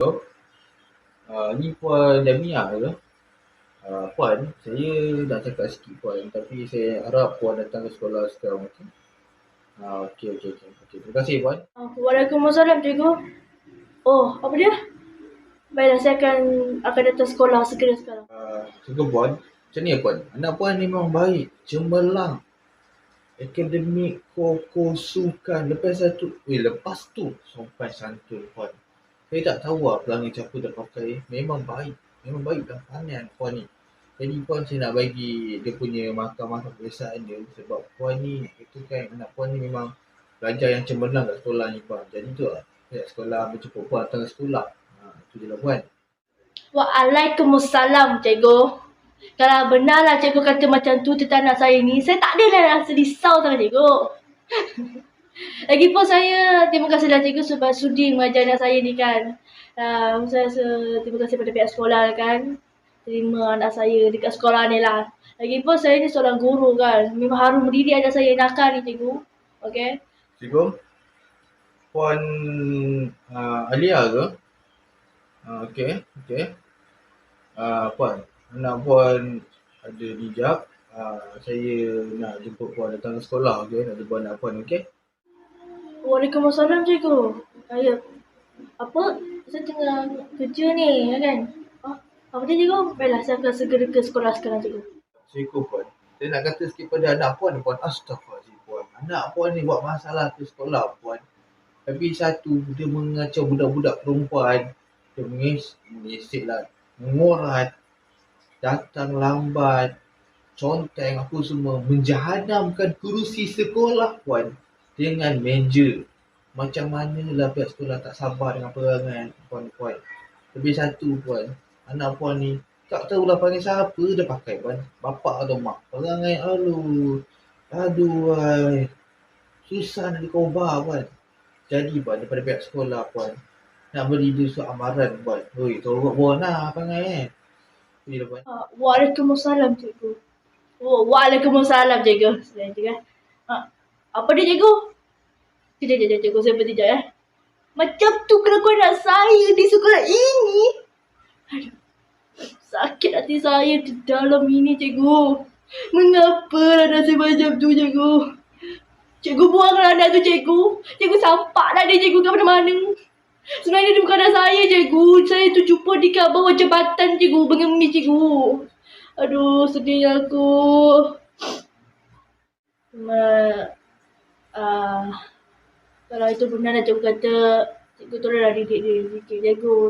Uh, ni Puan Damia ke? Uh, Puan, saya nak cakap sikit Puan tapi saya harap Puan datang ke sekolah sekarang. Okey, uh, okey, okey. Okay. Okay. Terima kasih Puan. Waalaikumsalam cikgu. Oh, apa dia? Baiklah, saya akan akan datang sekolah segera sekarang. Uh, Cikgu Puan, macam ni ya Puan? Anak Puan ni memang baik, cemerlang. Akademik, koko, sukan. Lepas satu, eh lepas tu sopan santun Puan. Saya tak tahu lah pelangi siapa dah pakai. Memang baik. Memang baik dan pandai Puan ni. Jadi Puan saya nak bagi dia punya markah-markah kebiasaan dia. Sebab Puan ni, itu kan anak Puan ni memang pelajar yang cemerlang kat sekolah ni Puan. Jadi tu lah. Saya sekolah berjumpa Puan datang sekolah. Ha, itu je lah Puan. Waalaikumsalam cikgu. Kalau benarlah cikgu kata macam tu tentang anak saya ni, saya tak adalah rasa risau sangat cikgu. Lagipun saya terima kasih dah cikgu sebab sudi mengajar anak saya ni kan. Uh, saya rasa terima kasih pada pihak sekolah kan. Terima anak saya dekat sekolah ni lah. Lagipun saya ni seorang guru kan. Memang harus mendidik anak saya nakal ni cikgu. Okay. Cikgu, Puan uh, Alia ke? Uh, okey, okey. Uh, Puan, anak Puan ada hijab. Uh, saya nak jemput Puan datang ke sekolah, okey? Nak jumpa anak Puan, okey? Waalaikumsalam cikgu. Saya apa? Saya tengah kerja ni kan. Ah, apa dia cikgu? Baiklah saya akan segera ke sekolah sekarang cikgu. Cikgu Puan, saya nak kata sikit pada anak Puan, Puan. Astaghfirullahaladzim, Puan. Anak Puan ni buat masalah ke sekolah, Puan. Tapi satu, dia mengacau budak-budak perempuan. Dia mengis, mengisik lah. Mengorat. Datang lambat. Conteng apa semua. Menjahadamkan kerusi sekolah, Puan. Dengan meja. Macam manalah pihak sekolah tak sabar dengan perangai Puan-Puan. Lebih satu, Puan. Anak Puan ni tak tahulah panggil siapa dia pakai, Puan. Bapak atau mak. Perangai, aduh. Aduh, ay. Susah nak dikobar, Puan. Jadi puan daripada pihak sekolah puan nak beri dia surat amaran puan. Oi, torok pun lah pangai eh. Bila puan. Ah, Waalaikumsalam cikgu. Oh, Waalaikumsalam cikgu. Saya cikgu. Ah, apa dia cikgu? Tidak, tidak, cikgu. Saya bertijak ya. Macam tu kelakuan anak saya di sekolah ini. Aduh. Sakit hati saya di dalam ini cikgu. Mengapa anak saya macam tu cikgu? Cikgu buanglah anak tu cikgu. Cikgu sampaklah dia cikgu ke mana-mana. Sebenarnya dia bukan anak saya cikgu. Saya tu jumpa di kat bawah jambatan cikgu. Mengemis cikgu. Aduh sedih aku. Ma, uh, kalau itu benar cikgu kata. Cikgu tolonglah didik dia sikit cikgu.